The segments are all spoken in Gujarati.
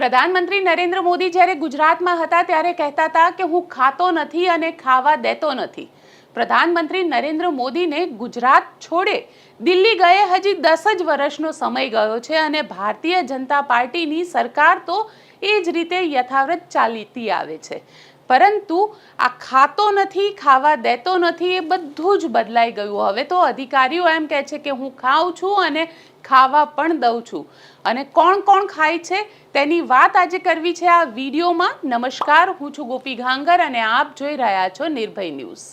પ્રધાનમંત્રી નરેન્દ્ર મોદી જ્યારે ગુજરાતમાં હતા ત્યારે કહેતા હતા કે હું ખાતો નથી અને ખાવા દેતો નથી. પ્રધાનમંત્રી નરેન્દ્ર મોદીને ગુજરાત છોડે. દિલ્હી ગયે હજી દસ જ વર્ષનો સમય ગયો છે અને ભારતીય જનતા પાર્ટીની સરકાર તો એ જ રીતે યથાવત ચાલીતી આવે છે. પરંતુ આ ખાતો નથી, ખાવા દેતો નથી એ બધું જ બદલાઈ ગયું. હવે તો અધિકારીઓ એમ કહે છે કે હું ખાઉં છું અને ખાવા પણ દઉં છું. અને કોણ કોણ ખાય છે તેની વાત આજે કરવી છે આ વિડીયોમાં. નમસ્કાર, હું છું ગોપી ઘાંગર અને આપ જોઈ રહ્યા છો નિર્ભય ન્યૂઝ.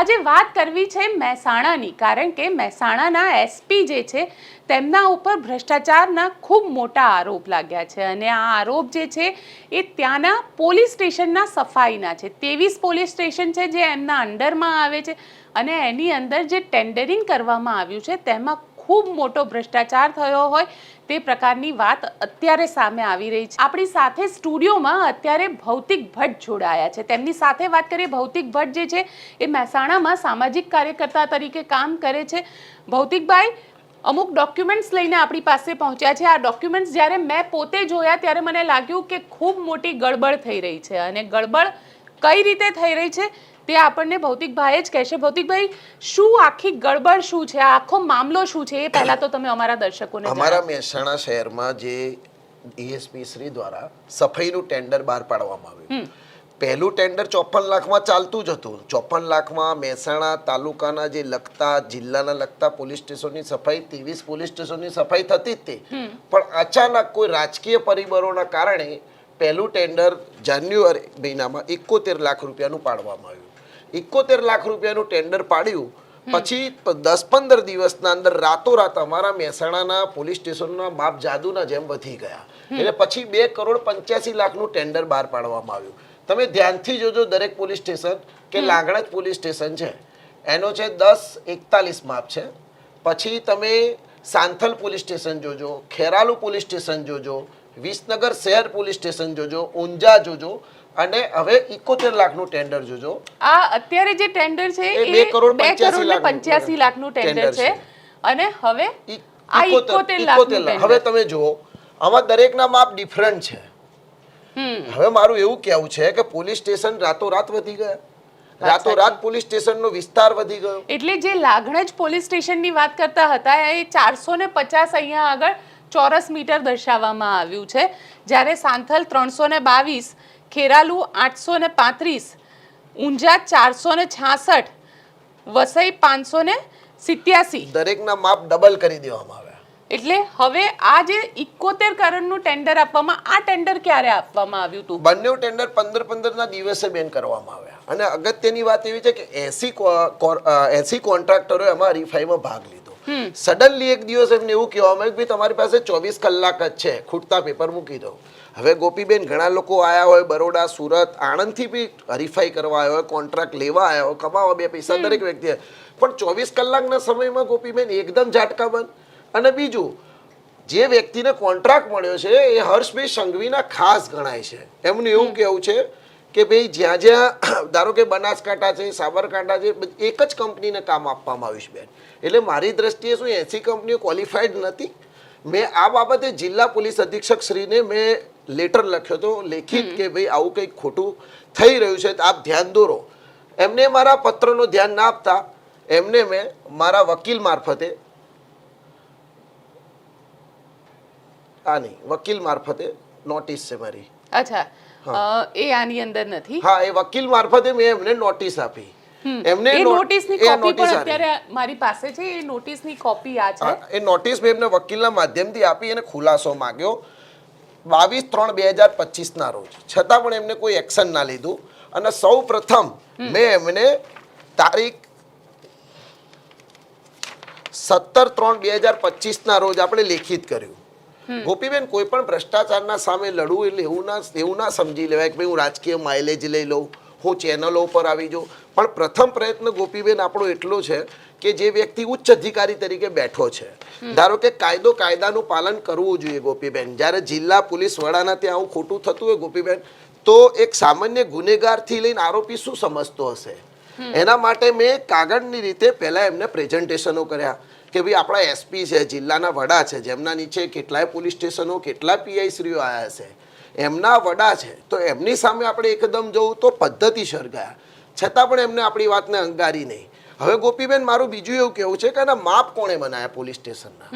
આજે વાત કરવી છે મહેસાણાની, કારણ કે મહેસાણાના એસપી જે છે તેમના ઉપર ભ્રષ્ટાચારના ખૂબ મોટા આરોપ લાગ્યા છે. અને આ આરોપ જે છે એ ત્યાંના પોલીસ સ્ટેશનના સફાઈના છે. ત્રેવીસ પોલીસ સ્ટેશન છે જે એમના અંડરમાં આવે છે. અને એની અંદર જે ટેન્ડરિંગ કરવામાં આવ્યું છે, તેમાં ખૂબ મોટો ભ્રષ્ટાચાર થયો હોય તે પ્રકારની વાત અત્યારે સામે આવી રહી છે. આપણી સાથે સ્ટુડિયોમાં અત્યારે ભૌતિક ભટ્ટ જોડાયા છે. તેમની સાથે વાત કરીએ, ભૌતિક ભટ્ટ જે છે, એ મહેસાણામાં સામાજિક કાર્યકર્તા તરીકે કામ કરે છે. ભૌતિકભાઈ, અમુક ડોક્યુમેન્ટ્સ લઈને આપણી પાસે પહોંચ્યા છે. આ ડોક્યુમેન્ટ્સ જ્યારે મેં પોતે જોયા ત્યારે મને લાગ્યું કે ખૂબ મોટી ગડબડ થઈ રહી છે. અને ગડબડ કઈ રીતે થઈ રહી છે? તે આપણને ભૌતિકભાઈ જ કહેશે. ભૌતિકભાઈ શું આખી ગડબડ શું છે? આખો મામલો શું છે? એ પહેલા તો તમે અમારા દર્શકોને અમારા મહેસાણા શહેરમાં જે ડીએસપી શ્રી દ્વારા સફાઈનું ટેન્ડર બહાર પાડવામાં આવ્યું. પહેલું ટેન્ડર ચોપન લાખમાં ચાલતું જ હતું. ચોપન લાખમાં મહેસાણા તાલુકાના જે લગતા જિલ્લાના લગતા પોલીસ સ્ટેશનની સફાઈ ત્રેવીસ પોલીસ સ્ટેશનની સફાઈ થતી જ તે. પણ અચાનક કોઈ રાજકીય પરિબળોના કારણે પહેલું ટેન્ડર જાન્યુઆરી મહિનામાં એકોતેર લાખ રૂપિયાનું પાડવામાં આવ્યું. એકોતેર લાખ રૂપિયાનું ટેન્ડર પાડ્યું. પછી દસ પંદર દિવસના અંદર રાતોરાત અમારા મહેસાણાના પોલીસ સ્ટેશનના માપ જાદુના જેમ વધી ગયા. એટલે પછી બે કરોડ પંચ્યાસી લાખનું ટેન્ડર બહાર પાડવામાં આવ્યું. તમે ધ્યાનથી જોજો દરેક પોલીસ સ્ટેશન કે લાંગણજ પોલીસ સ્ટેશન છે. એનો છે દસ એકતાલીસ માપ છે. પછી તમે સાંથલ પોલીસ સ્ટેશન જોજો ખેરાલુ પોલીસ સ્ટેશન જોજો વિસનગર શહેર પોલીસ સ્ટેશન જોજો ઊંઝા જોજો અને હવે ઇકોતેર લાખનું ટેન્ડર જોજો. આ અત્યારે જે ટેન્ડર છે એ એ બે કરોડ બે પંચ્યાસી કરોડ ને લાખનું ટેન્ડર છે. અને હવે આ ઇકોતેર- ઇકોતેર ઇકોતેર લાખનું લાખ. હવે તમે જુઓ આમાં દરેકના માપ ડિફરન્ટ છે. હવે મારું એવું કહેવું છે કે પોલીસ સ્ટેશન રાતોરાત વધી ગયા. રાતોરાત પોલીસ સ્ટેશનનો વિસ્તાર વધી ગયો. એટલે જે લાગણજ પોલીસ સ્ટેશનની વાત કરતા હતા એ ચારસો ને પચાસ અહીંયા આગળ ચોરસ મીટર દર્શાવવામાં આવ્યું છે. જ્યારે સાંથલ ત્રણસો ને બાવીસ ખેરાલુ આઠસો ને પાંત્રીસ ઊંઝા ચારસો ને છાસઠ વસઈ પાંચસો ને સિત્યાસી. દરેકના માપ ડબલ કરી દેવામાં આવ્યા. એટલે હવે આ જે ઇકોતેર કરોડનું ટેન્ડર આપવામાં આ ટેન્ડર ક્યારે આપવામાં આવ્યું હતું? બંને ટેન્ડર પંદર પંદર ના દિવસે બેન કરવામાં આવ્યા. અને અગત્યની વાત એવી છે કે એસી એસી કોન્ટ્રાક્ટરોએ એમાં હરીફાઈમાં ભાગ લીધો. સડનલી એક દિવસ એમને એવું કહેવામાં આવ્યું કે ભાઈ તમારી પાસે ચોવીસ કલાક જ છે. ખૂટતા પેપર મૂકી દો. હવે ગોપીબેન ઘણા લોકો આવ્યા હોય બરોડા સુરત આણંદથી બી હરીફાઈ કરવા આવ્યા હોય કોન્ટ્રાક્ટ લેવા આવ્યા હોય કમાવા બે પૈસા દરેક વ્યક્તિએ. પણ ચોવીસ કલાકના સમયમાં ગોપીબેન એકદમ ઝાટકા બંધ અને બીજું જે વ્યક્તિને કોન્ટ્રાક્ટ મળ્યો છે એ હર્ષભાઈ સંઘવીના ખાસ ગણાય છે. એમનું એવું કહેવું છે કે ભાઈ જ્યાં જ્યાં ધારો કે બનાસકાંઠા છે સાબરકાંઠા છે એક જ કંપનીને કામ આપવામાં આવ્યું છે બેન. એટલે મારી દ્રષ્ટિએ શું એસી કંપનીઓ ક્વોલિફાઈડ નથી. મેં આ બાબતે જિલ્લા પોલીસ અધિક્ષક શ્રીને મેં લેટર લખ્યો હતો લેખિત કે ભાઈ આવું કંઈક ખોટું થઈ રહ્યું છે તો આપ ધ્યાન દોરો. એમને મારા પત્રનો ધ્યાન ના આપતા એમને મેં મારા વકીલ મારફતે આ નહીં વકીલ મારફતે નોટિસ છે મારી. અચ્છા. એ આની અંદર નથી. હા એ વકીલ મારફતે મેં એમને નોટિસ આપી. એમને એ નોટિસની કોપી પણ અત્યારે મારી પાસે છે એ નોટિસની કોપી આ છે. એ નોટિસ મેં એમને વકીલના માધ્યમથી આપી અને ખુલાસો માંગ્યો. બાવીસ ત્રણ બે હજાર પચીસના રોજ. છતાં પણ એમને કોઈ એક્શન ના લીધું. અને સૌ પ્રથમ મેં એમને તારીખ સત્તર ત્રણ બે હજાર પચીસના રોજ આપણે લેખિત કર્યું. ગોપીબેન કોઈ પણ ભ્રષ્ટાચારના સામે લડવું એટલે એવું ના એવું ના સમજી લેવાય કે ભાઈ હું રાજકીય માઇલેજ લઈ લઉં હું ચેનલો ઉપર આવી જાઉં. પણ પ્રથમ પ્રયત્ન ગોપીબેન આપણો એટલો છે કે જે વ્યક્તિ ઉચ્ચ અધિકારી તરીકે બેઠો છે. ધારો કે કાયદો કાયદાનું પાલન કરવું જોઈએ ગોપીબેન. જ્યારે જિલ્લા પોલીસ વડાના ત્યાં આવું ખોટું થતું હોય ગોપીબેન તો એક સામાન્ય ગુનેગારથી લઈને આરોપી શું સમજતો હશે? એના માટે મેં કાગળની રીતે પહેલાં એમને પ્રેઝન્ટેશનો કર્યા. કે ભાઈ આપણા એસપી છે જિલ્લાના વડા છે જેમના નીચે કેટલાય પોલીસ સ્ટેશનો કેટલા પીઆઈશ્રીઓ આવ્યા છે એમના વડા છે તો એમની સામે આપણે એકદમ જવું તો પદ્ધતિસર ગયા. છતાં પણ એમને આપણી વાતને અંગારી નહીં. હવે ગોપીબેન મારું બીજું એવું કેવું છે કે એના માપ કોણે બનાવ્યા પોલીસ સ્ટેશનના?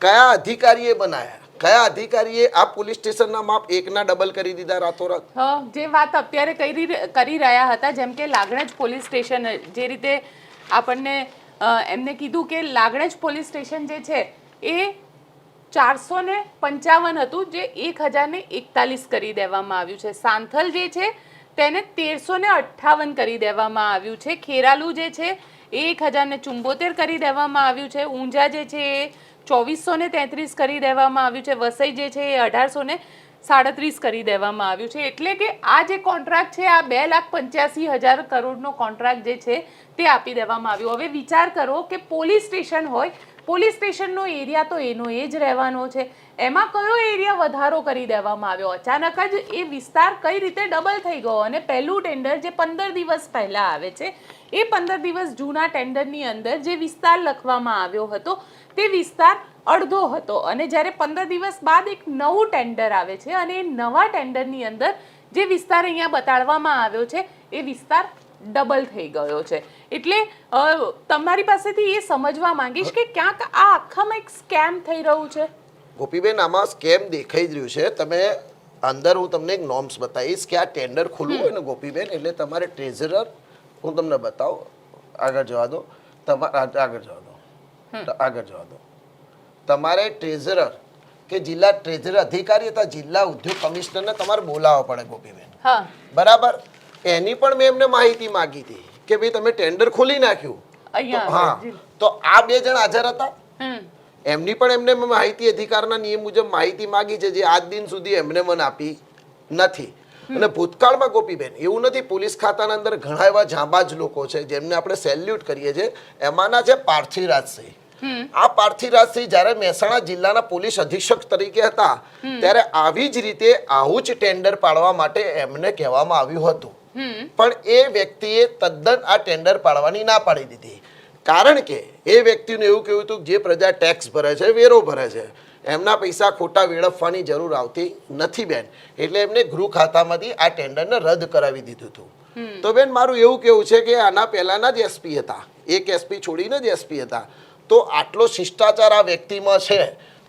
કયા અધિકારીએ બનાવ્યા કયા અધિકારીએ આ પોલીસ સ્ટેશનના માપ એકના ડબલ કરી દીધા રાતોરાત? જે વાત અત્યારે કરી કરી રહ્યા હતા જેમ કે લાગણજ પોલીસ સ્ટેશન જે રીતે આપણને એમને કીધું કે લાગણજ પોલીસ સ્ટેશન જે છે એ ચારસો ને પંચાવન હતું, જે એક હજાર ને એકતાલીસ કરી દેવામાં આવ્યું છે. સાંથલ જે છે તેને તેરસો ને અઠ્ઠાવન કરી દેવામાં આવ્યું છે. ખેરાલુ જે છે એ એક હજાર ને ચુંબોતેર કરી દેવામાં આવ્યું છે. ઊંઝા જે છે એ ચોવીસો ને તેત્રીસ કરી દેવામાં આવ્યું છે. વસઈ જે છે એ અઢારસો ને સાડત્રીસ કરી દેવામાં આવ્યું છે. એટલે કે આ જે કોન્ટ્રાક્ટ છે, આ બે લાખ પંચ્યાસી હજાર કરોડનો કોન્ટ્રાક્ટ જે છે, તે આપી દેવામાં આવ્યો. હવે વિચાર કરો કે પોલીસ સ્ટેશન હોય પોલીસ સ્ટેશનનો એરિયા તો એનો એ જ રહેવાનો છે. એમાં કયો એરિયા વધારો કરી દેવામાં આવ્યો? અચાનક જ એ વિસ્તાર કઈ રીતે ડબલ થઈ ગયો? અને પહેલું ટેન્ડર જે પંદર દિવસ પહેલાં આવે છે, એ પંદર દિવસ જૂના ટેન્ડરની અંદર જે વિસ્તાર લખવામાં આવ્યો હતો, તે વિસ્તાર અડધો હતો. અને જ્યારે પંદર દિવસ બાદ એક નવું ટેન્ડર આવે છે અને એ નવા ટેન્ડરની અંદર જે વિસ્તાર અહીંયા બતાડવામાં આવ્યો છે, એ વિસ્તાર ડબલ થઈ ગયો છે. એટલે તમારી પાસેથી એ સમજવા માંગીશ કે ક્યાંક આ આખામાં એક સ્કેમ થઈ રહ્યું છે? ગોપીબેન આમાં સ્કેમ દેખાઈ જ રહ્યું છે. તમે અંદર હું તમને એક નોર્મ્સ બતાવીશ કે આ ટેન્ડર ખુલ્લું હોય ને ગોપીબેન એટલે તમારે ટ્રેઝરર હું તમને બતાવું. આગળ જવા દો. તમારે આગળ જવા દો. આગળ જવા દો. તમારે ટ્રેઝરર કે જિલ્લા ટ્રેઝર અધિકારી અથવા જિલ્લા ઉદ્યોગ કમિશનરને તમારે બોલાવવા પડે ગોપીબેન. હા. બરાબર? એની પણ મેં એમને માહિતી માંગી હતી કે ભાઈ તમે ટેન્ડર ખોલી નાખ્યું. હા. તો આ બે જણ હાજર હતા. એમની પણ એમને માહિતી અધિકારના નિયમ મુજબ માહિતી માંગી છે જે આજ દિન સુધી એમને મને આપી નથી. અને ભૂતકાળમાં ગોપીબેન એવું નથી પોલીસ ખાતાના અંદર ઘણા એવા જાંબાજ લોકો છે જેમને આપણે સેલ્યુટ કરીએ છીએ. એમાંના છે પાર્થિવરાજસિંહ આ પાર્થિવરાજસિંહ જ્યારે મહેસાણા જિલ્લાના પોલીસ અધિક્ષક તરીકે હતા ત્યારે આવી જ રીતે આવું જ ટેન્ડર પાડવા માટે એમને કહેવામાં આવ્યું હતું. પણ એ વ્યક્તિએ તદ્દન આ ટેન્ડર પાડવાની ના પાડી દીધી. કારણ કે એ વ્યક્તિનું એવું કહ્યું હતું કે જે પ્રજા ટેક્સ ભરે છે વેરો ભરે છે એમના પૈસા ખોટા વેડફવાની જરૂર આવતી નથી બેન. એટલે એમને ગૃહ ખાતામાંથી આ ટેન્ડરને રદ કરાવી દીધું હતું. તો બેન મારું એવું કેવું છે કે આના પહેલાના જ એસપી હતા. એક એસપી છોડીને જ એસપી હતા. તો આટલો શિષ્ટાચાર આ વ્યક્તિમાં છે.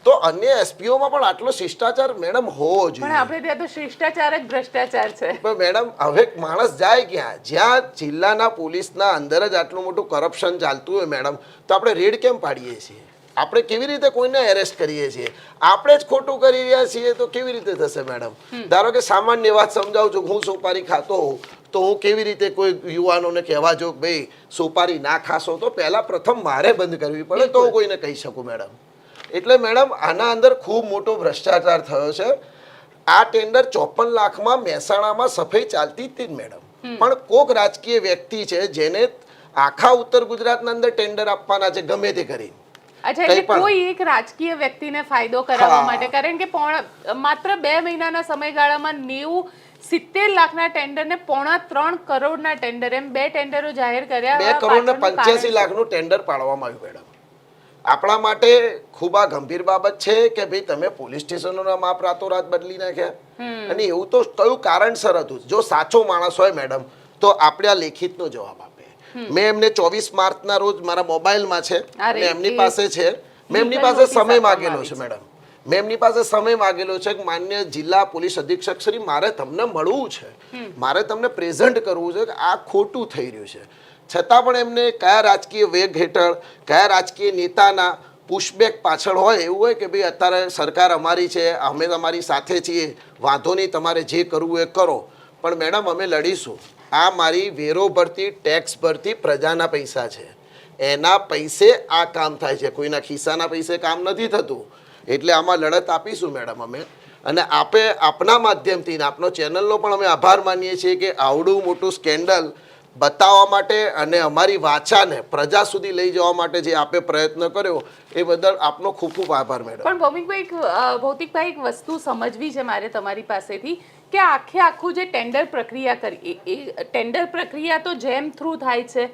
તો અન્ય એસપીઓમાં પણ આટલો શિષ્ટાચાર મેડમ હોવો પણ જોઈએ આપણે ત્યાં તો શિષ્ટાચાર જ ભ્રષ્ટાચાર છે. પણ મેડમ હવે માણસ જાય ક્યાં? જ્યાં જિલ્લાના પોલીસના અંદર જ આટલું મોટું કરપ્શન ચાલતું હોય મેડમ તો આપણે રેડ કેમ પાડીએ છીએ? આપણે કેવી રીતે કોઈને એરેસ્ટ કરીએ છીએ? આપણે જ ખોટું કરી રહ્યા છીએ તો કેવી રીતે થશે મેડમ? ધારો કે સામાન્ય વાત સમજાવું છું હું સોપારી ખાતો હોઉં તો હું કેવી રીતે કોઈ યુવાનોને કહેવા જો ભાઈ સોપારી ના ખાશો તો પહેલા પ્રથમ મારે બંધ કરવી પડે તો હું કોઈને કહી શકું મેડમ. એટલે મેડમ આના અંદર ખૂબ મોટો ભ્રષ્ટાચાર થયો છે. આ ટેન્ડર ચોપન લાખમાં મહેસાણામાં સફાઈ ચાલતી જ હતી મેડમ પણ કોક રાજકીય વ્યક્તિ છે જેને આખા ઉત્તર ગુજરાતના અંદર ટેન્ડર આપવાના છે ગમે તે કરીને. અચ્છા એટલે કોઈ એક રાજકીય વ્યક્તિને ફાયદો કરાવવા માટે કારણ કે માત્ર બે મહિનાના સમયગાળામાં નેવું સિત્તેર લાખના ટેન્ડરને પોણા ત્રણ કરોડના ટેન્ડર એમ બે ટેન્ડરો જાહેર કર્યા બે કરોડ ને પંચ્યાસી લાખનું ટેન્ડર પાડવામાં આવ્યું મેડમ. આપણા માટે ખૂબ આ ગંભીર બાબત છે કે ભાઈ તમે પોલીસ સ્ટેશનોના માપ રાતોરાત બદલી નાખ્યા. અને એવું તો કયું કારણસર હતું? જો સાચો માણસ હોય મેડમ તો આપણે આ લેખિતનો જવાબ આપે. મેં એમને ચોવીસ માર્ચના રોજ મારા મોબાઈલમાં છે અને એમની પાસે છે. મેં એમની પાસે સમય માગેલો છે છે. મેડમ. મેં એમની પાસે સમય માગેલો છે કે માન્ય જિલ્લા પોલીસ અધિક્ષક શ્રી મારે તમને મળવું છે. મારે તમને પ્રેઝન્ટ કરવું છે કે આ ખોટું થઈ રહ્યું છે. છતાં પણ એમને કયા રાજકીય વેગ હેઠળ, કયા રાજકીય નેતાના પુશબેક પાછળ હોય એવું હોય કે ભાઈ અત્યારે સરકાર અમારી છે, અમે તમારી સાથે છીએ, વાંધો નહીં, તમારે જે કરવું એ કરો. પણ મેડમ, અમે લડીશું. આ મારી વેરો ભરતી ટેક્સ ભરતી પ્રજાના પૈસા છે. એના પૈસે આ કામ થાય છે. કોઈના ખિસ્સાના પૈસે કામ નથી થતું. એટલે આમાં લડત આપીશું મેડમ અમે. અને આપે, આપના માધ્યમથી આપનો ચેનલનો પણ અમે આભાર માનીએ છીએ કે આવડું મોટું સ્કેન્ડલ બતાવવા માટે અને અમારી વાચાને પ્રજા સુધી લઈ જવા માટે જે આપે પ્રયત્ન કર્યો એ બદલ આપનો ખૂબ ખૂબ આભાર મેડમ. પણ ભૌમિકભાઈ ભૌતિકભાઈ એક વસ્તુ સમજવી છે મારે તમારી પાસેથી કે આખે આખું જે ટેન્ડર પ્રક્રિયા કરી એ- ટેન્ડર પ્રક્રિયા તો જેમ થ્રુ થાય છે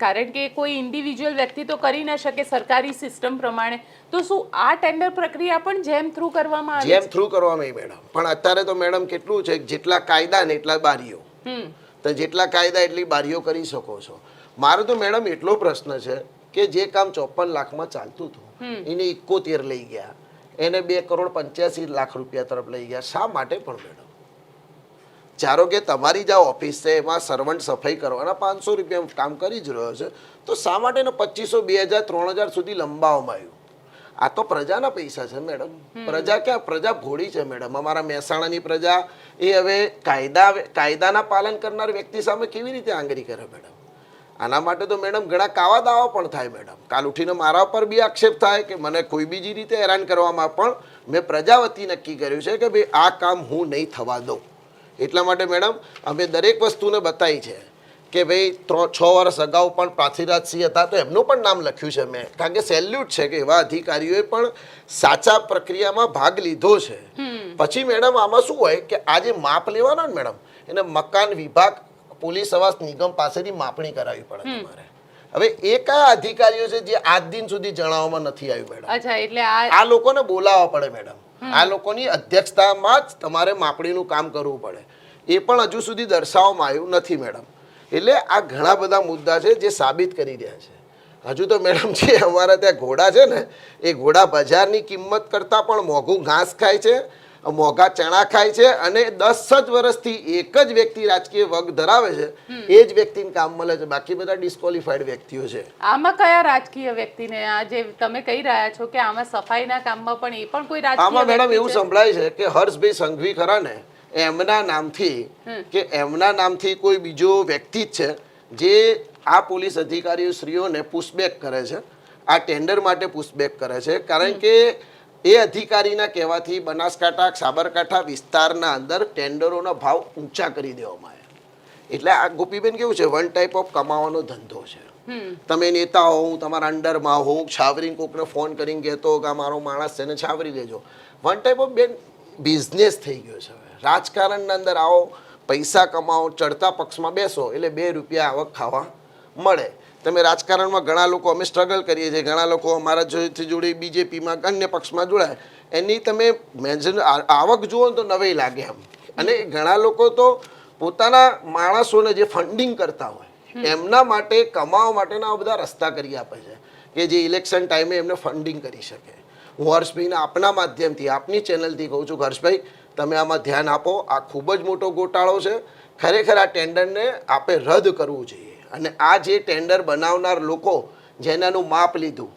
કારણ કે કોઈ ઇન્ડિવિજ્યુઅલ વ્યક્તિ તો કરી ન શકે સરકારી સિસ્ટમ પ્રમાણે. તો શું આ ટેન્ડર પ્રક્રિયા પણ જેમ થ્રુ કરવામાં આવે જેમ થ્રુ કરવામાં મેડમ. પણ અત્યારે તો મેડમ કેટલું છે જેટલા કાયદા ને એટલા બારીઓ. હમ. તો જેટલા કાયદા એટલી બારીઓ કરી શકો છો. મારો તો મેડમ એટલો પ્રશ્ન છે કે જે કામ ચોપન લાખમાં ચાલતું હતું એને એકોતેર લઈ ગયા. એને બે કરોડ પંચ્યાસી લાખ રૂપિયા તરફ લઈ ગયા. શા માટે પણ મેડમ? ચારો કે તમારી જે ઓફિસ છે એમાં સર્વન્ટ સફાઈ કરવાના પાંચસો રૂપિયા કામ કરી જ રહ્યો છે તો શા માટે પચીસો બે હજાર ત્રણ હજાર સુધી લંબાવવામાં આવ્યું? આ તો પ્રજાના પૈસા છે મેડમ. પ્રજા ક્યાં? પ્રજા ભોળી છે મેડમ. અમારા મહેસાણાની પ્રજા એ હવે કાયદા કાયદાના પાલન કરનાર વ્યક્તિ સામે કેવી રીતે આંગરી કરે મેડમ? આના માટે તો મેડમ ઘણા કાવા દાવા પણ થાય મેડમ. કાલ ઉઠીને મારા પર બી આક્ષેપ થાય કે મને કોઈ બીજી રીતે હેરાન કરવામાં પણ મેં પ્રજા વતી નક્કી કર્યું છે કે ભાઈ આ કામ હું નહીં થવા દઉં. એટલા માટે મેડમ અમે દરેક વસ્તુને બતાવી છે. કે ભાઈ છ વર્ષ અગાઉ પણ પ્રાથીરાજસિંહ હતા તો એમનું પણ નામ લખ્યું છે મેં. કારણ કે સેલ્યુટ છે કે એવા અધિકારીઓએ પણ સાચા પ્રક્રિયામાં ભાગ લીધો છે. પછી મેડમ આમાં શું હોય કે આ જે માપ લેવાનો ને મેડમ એને મકાન વિભાગ પોલીસ આવાસ નિગમ પાસેથી માપણી કરાવવી પડે તમારે. હવે એ કયા અધિકારીઓ છે જે આજ દિન સુધી જણાવવામાં નથી આવ્યું મેડમ. અચ્છા એટલે આ આ લોકોને બોલાવવા પડે મેડમ. આ લોકોની અધ્યક્ષતામાં જ તમારે માપણીનું કામ કરવું પડે. એ પણ હજુ સુધી દર્શાવવામાં આવ્યું નથી મેડમ. એટલે આ ઘણા બધા મુદ્દા છે જે સાબિત કરી રહ્યા છે. હજુ તો મેડમ જે અમારા ત્યાં ઘોડા છે ને એ ઘોડા બજારની કિંમત કરતાં પણ મોંઘું ઘાસ ખાય છે મોંઘા ચણા ખાય છે અને દસ જ વર્ષથી એક જ વ્યક્તિ રાજકીય વગ ધરાવે છે. એ જ વ્યક્તિને કામ મળે છે. બાકી બધા ડિસ્કોલિફાઈડ વ્યક્તિઓ છે. આમાં કયા રાજકીય વ્યક્તિને આ જે તમે કહી રહ્યા છો કે આમાં સફાઈના કામમાં પણ એ પણ કોઈ રાજકીય આમાં મેડમ એવું સંભળાય છે કે હર્ષભાઈ સંઘવી ખરા ને એમના નામથી કે એમના નામથી કોઈ બીજો વ્યક્તિ જ છે જે આ પોલીસ અધિકારીઓ શ્રીઓને પુશબેક કરે છે આ ટેન્ડર માટે પુશબેક કરે છે. કારણ કે એ અધિકારીના કહેવાથી બનાસકાંઠા સાબરકાંઠા વિસ્તારના અંદર ટેન્ડરોના ભાવ ઊંચા કરી દેવામાં આવ્યા. એટલે આ ગોપીબેન કેવું છે વન ટાઈપ ઓફ કમાવાનો ધંધો છે. તમે નેતા હો હું તમારા અંડરમાં હોઉં છાવરીને કોકને ફોન કરીને કહેતો કે મારો માણસ છે ને છાવરી લેજો. One type of ban business થઈ ગયો છે હવે. રાજકારણના અંદર આવો પૈસા કમાઓ ચડતા પક્ષમાં બેસો એટલે બે રૂપિયા આવક ખાવા મળે. તમે રાજકારણમાં ઘણા લોકો અમે સ્ટ્રગલ કરીએ છીએ. ઘણા લોકો અમારા જોડેથી જોડે બીજેપીમાં અન્ય પક્ષમાં જોડાય. એની તમે મેજર આવક જુઓ તો નવી લાગે એમ. અને ઘણા લોકો તો પોતાના માણસોને જે ફંડિંગ કરતા હોય એમના માટે કમાવા માટેના બધા રસ્તા કરી આપે છે. કે જે ઇલેક્શન ટાઈમે એમને ફંડિંગ કરી શકે. હું હર્ષભાઈને આપના માધ્યમથી આપની ચેનલથી કહું છું હર્ષભાઈ તમે આમાં ધ્યાન આપો આ ખૂબ જ મોટો ગોટાળો છે. ખરેખર આ ટેન્ડરને આપણે રદ કરવું જોઈએ. અને આ જે ટેન્ડર બનાવનાર લોકો જેનાનું માપ લીધું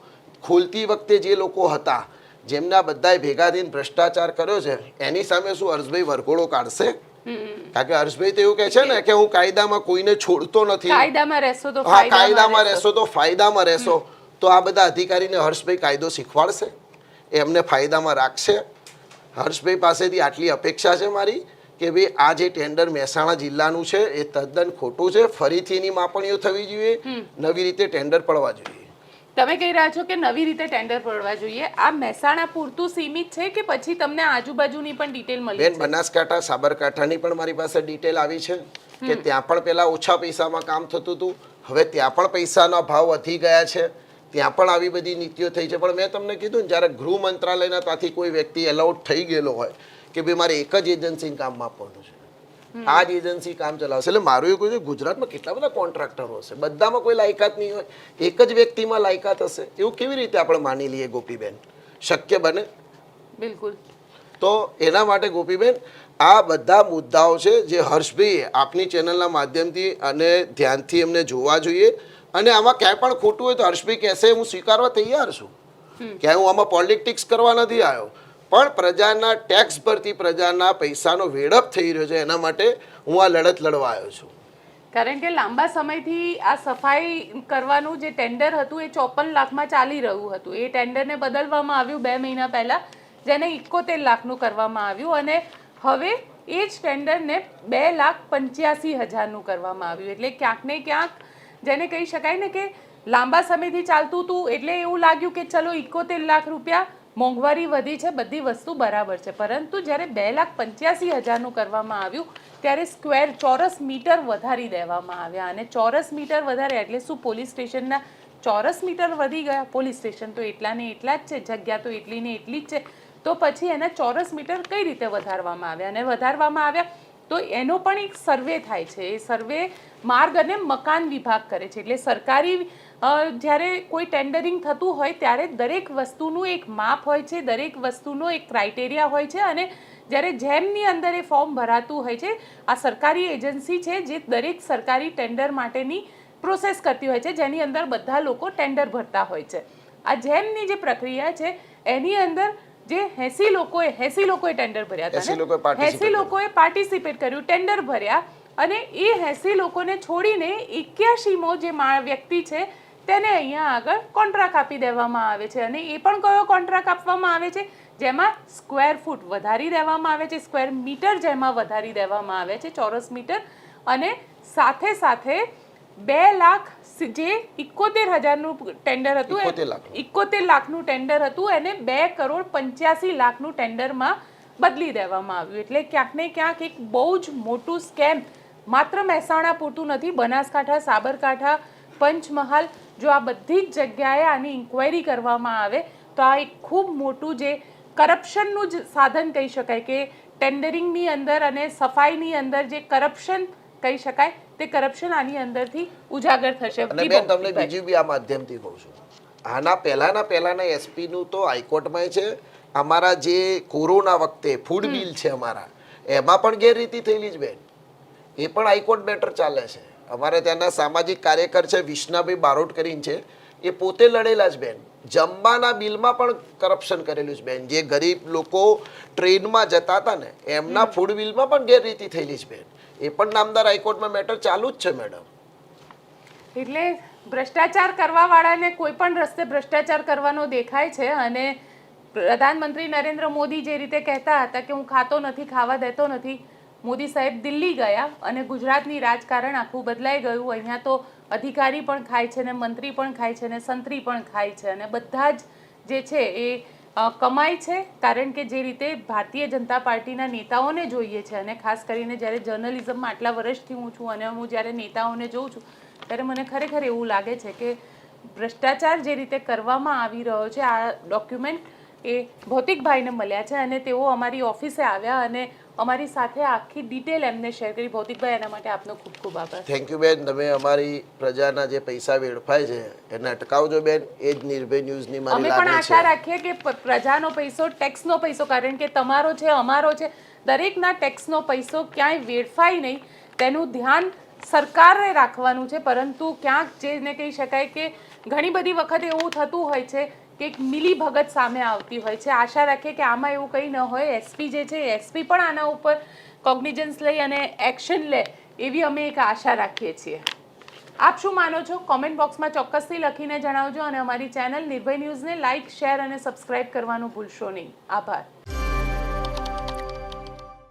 ખોલતી વખતે જે લોકો હતા જેમના બધાએ ભેગા થઈને ભ્રષ્ટાચાર કર્યો છે એની સામે શું હર્ષભાઈ વરઘોડો કાઢશે? કારણ કે હર્ષભાઈ તો એવું કહે છે ને કે હું કાયદામાં કોઈને છોડતો નથી. કાયદામાં રહેશો તો હા કાયદામાં રહેશો. તો ફાયદામાં રહેશો. તો આ બધા અધિકારીને હર્ષભાઈ કાયદો શીખવાડશે? એમને ફાયદામાં રાખશે? હર્ષભાઈ પાસેથી આટલી અપેક્ષા છે મારી કે ભાઈ આ જે ટેન્ડર મહેસાણા જિલ્લાનું છે એ તદ્દન ખોટું છે. ફરીથી એની માપણીઓ થવી જોઈએ. નવી રીતે ટેન્ડર પડવા જોઈએ. તમે કહી રહ્યા છો કે નવી રીતે ટેન્ડર પડવા જોઈએ. આ મહેસાણા પૂરતું સીમિત છે કે પછી તમને આજુબાજુની પણ ડિટેલ મળી બેન બનાસકાંઠા સાબરકાંઠાની પણ મારી પાસે ડિટેલ આવી છે કે ત્યાં પણ પેલા ઓછા પૈસામાં કામ થતું હતું. હવે ત્યાં પણ પૈસાના ભાવ વધી ગયા છે. ત્યાં પણ આવી બધી નીતિઓ થઈ છે. પણ મેં તમને કીધું ને જ્યારે ગૃહ મંત્રાલયના ત્યાંથી કોઈ વ્યક્તિ એલાઉડ થઈ ગયેલો હોય કે ભાઈ મારે એક જ એજન્સીને કામ આપવાનું છે. આ જ એજન્સી કામ ચલાવશે એટલે મારું એવું કહ્યું છે ગુજરાતમાં કેટલા બધા કોન્ટ્રાક્ટરો હશે? બધામાં કોઈ લાયકાત નહીં હોય. એક જ વ્યક્તિમાં લાયકાત હશે? એવું કેવી રીતે આપણે માની લઈએ ગોપીબેન? શક્ય બને? બિલકુલ. તો એના માટે ગોપીબેન આ બધા મુદ્દાઓ છે જે હર્ષભાઈએ આપની ચેનલના માધ્યમથી અને ધ્યાનથી એમને જોવા જોઈએ. અને આમાં ક્યાંય પણ ખોટું હોય તો હર્ષભાઈ કહેશે હું સ્વીકારવા તૈયાર છું. ક્યાંય હું આમાં પોલિટિક્સ કરવા નથી આવ્યો. પણ પ્રજાના ટેક્સ પરથી પ્રજાના પૈસાનો વેડપ થઈ રહ્યો છે એના માટે હું આ લડત લડવા આવ્યો છું. કારણ કે લાંબા સમયથી આ સફાઈ કરવાનું જે ટેન્ડર હતું એ ચોપન લાખમાં ચાલી રહ્યું હતું. એ ટેન્ડરને બદલવામાં આવ્યું બે મહિના પહેલાં જેને ઇકોતેર લાખનું કરવામાં આવ્યું. અને હવે એ જ ટેન્ડરને બે લાખ પંચ્યાસી હજારનું કરવામાં આવ્યું. એટલે ક્યાંક ને ક્યાંક જેને કહી શકાય ને કે લાંબા સમયથી ચાલતું હતું એટલે એવું લાગ્યું કે ચલો ઇકોતેર લાખ રૂપિયા મોંઘવારી વધી છે, બધી વસ્તુ બરાબર છે. પરંતુ જ્યારે બે લાખ પંચ્યાસી હજારનું કરવામાં આવ્યું, ત્યારે સ્ક્વેર ચોરસ મીટર વધારી દેવામાં આવ્યા અને ચોરસ મીટર વધારે એટલે શું? પોલીસ સ્ટેશનના ચોરસ મીટર વધી ગયા. પોલીસ સ્ટેશન તો એટલા ને એટલા જ છે, જગ્યા તો એટલી ને એટલી જ છે. તો પછી એના ચોરસ મીટર કઈ રીતે વધારવામાં આવ્યા? અને વધારવામાં આવ્યા તો એનો પણ એક સર્વે થાય છે. એ સર્વે માર્ગ અને મકાન વિભાગ કરે છે. એટલે સરકારી જ્યારે કોઈ ટેન્ડરિંગ થતું હોય ત્યારે દરેક વસ્તુનું એક માપ હોય છે, દરેક વસ્તુનો એક ક્રાઇટેરિયા હોય છે અને જ્યારે જેમની અંદર એ ફોર્મ ભરાતું હોય છે, આ સરકારી એજન્સી છે જે દરેક સરકારી ટેન્ડર માટેની પ્રોસેસ કરતી હોય છે, જેની અંદર બધા લોકો ટેન્ડર ભરતા હોય છે. આ જેમની જે પ્રક્રિયા છે, એની અંદર જે એસી લોકોએ એસી લોકોએ ટેન્ડર ભર્યા હતા એસી લોકોએ પાર્ટિસિપેટ કર્યું. ટેન્ડર ભર્યા અને એ એસી લોકોને છોડીને એક્યાસીમો જે વ્યક્તિ છે તેને અહીંયા આગળ કોન્ટ્રાક્ટ આપી દેવામાં આવે છે અને એ પણ કયો કોન્ટ્રાક્ટ આપવામાં આવે છે? જેમાં સ્ક્વેર ફૂટ વધારી દેવામાં આવે છે સ્ક્વેર મીટર જેમાં વધારી દેવામાં આવે છે ચોરસ મીટર અને સાથે સાથે બે લાખ જે ઇકોતેર હજારનું ટેન્ડર હતું એ- 71 લાખનું. ઇકોતેર લાખનું ટેન્ડર હતું એને બે કરોડ પંચ્યાસી લાખનું ટેન્ડરમાં બદલી દેવામાં આવ્યું એટલે ક્યાંક ને ક્યાંક એક બહુ જ મોટું સ્કેમ માત્ર મહેસાણા પૂરતું નથી બનાસકાંઠા સાબરકાંઠા પંચમહાલ જો આ બધી જ જગ્યાએ આની ઇન્ક્વાયરી કરવામાં આવે તો આ એક ખૂબ મોટું જે કરપ્શનનું જ સાધન કહી શકાય કે ટેન્ડરિંગની અંદર અને સફાઈની અંદર જે કરપ્શન કહી શકાય તે કરપ્શન આની અંદરથી ઉજાગર થશે. અને બેન તમને બીજું બી આ માધ્યમથી કહું છું. આના પહેલાના પહેલાના એસપી નું તો હાઈકોર્ટમાં છે. અમારા જે કોરોના વખતે ફૂડ બિલ છે અમારા એમાં પણ ગેરરીતિ થયેલી જ બેન. એ પણ હાઈકોર્ટ મેટર ચાલે છે. અમારે ત્યાંના સામાજિક કાર્યકર છે વિષ્ણાભાઈ બારોટ કરીને છે એ પોતે લડેલા જ બેન. જમવાના બિલમાં પણ કરપ્શન કરેલું છે બેન. જે ગરીબ લોકો ટ્રેનમાં જતા હતા ને એમના ફૂડ બિલમાં પણ ગેરરીતિ થયેલી છે બેન. એ પણ નામદાર હાઈકોર્ટમાં મેટર ચાલુ જ છે, મેડમ. એટલે ભ્રષ્ટાચાર કરવા વાળાને કોઈ પણ રસ્તે ભ્રષ્ટાચાર કરવાનો દેખાય છે અને પ્રધાનમંત્રી નરેન્દ્ર મોદી જે રીતે કહેતા હતા કે હું ખાતો નથી, ખાવા દેતો નથી, મોદી સાહેબ દિલ્હી ગયા અને ગુજરાતની રાજકારણ આખું બદલાઈ ગયું. અહીંયા તો અધિકારી પણ ખાય છે ને મંત્રી પણ ખાય છે ને સંત્રી પણ ખાય છે અને બધા જ જે છે એ કમાય છે, કારણ કે જે રીતે ભારતીય જનતા પાર્ટીના નેતાઓને જોઈએ છે અને ખાસ કરીને જ્યારે જર્નલિઝમમાં આટલા વર્ષથી હું છું અને હું જ્યારે નેતાઓને જોઉં છું, ત્યારે મને ખરેખર એવું લાગે છે કે ભ્રષ્ટાચાર જે રીતે કરવામાં આવી રહ્યો છે, આ ડોક્યુમેન્ટ એ ભૌતિકભાઈને મળ્યા છે અને તેઓ અમારી ઓફિસે આવ્યા અને અમારી સાથે આખી ડિટેલ એમને શેર કરી. ભૌતિકભાઈ એના માટે આપનો ખૂબ ખૂબ આભાર. થેન્ક યુ બેન. તમે અમારી પ્રજાના જે પૈસા વેડફાય છે એને અટકાવજો બેન. એ જ નિર્ભય ન્યૂઝની મારી અમે પણ આશા રાખીએ કે પ્રજાનો પૈસો ટેક્સનો પૈસો કારણ કે તમારો છે અમારો છે દરેકના ટેક્સનો પૈસો ક્યાંય વેડફાય નહીં. તેનું ધ્યાન સરકારે રાખવાનું છે પરંતુ ક્યાંક જેને કહી શકાય કે ઘણી બધી વખત એવું થતું હોય છે કે એક મિલી ભગત સામે આવતી હોય છે. આશા રાખીએ કે આમાં એવું કંઈ ન હોય. એસપી જે છે એસપી પણ આના ઉપર કોગ્નિજન્સ લઈ અને એક્શન લે એવી અમે એક આશા રાખીએ છીએ. આપ શું માનો છો? કોમેન્ટ બોક્સમાં ચોક્કસથી લખીને જણાવજો અને અમારી ચેનલ નિર્ભય ન્યૂઝને લાઇક શેર અને સબસ્ક્રાઇબ કરવાનું ભૂલશો નહીં. આભાર.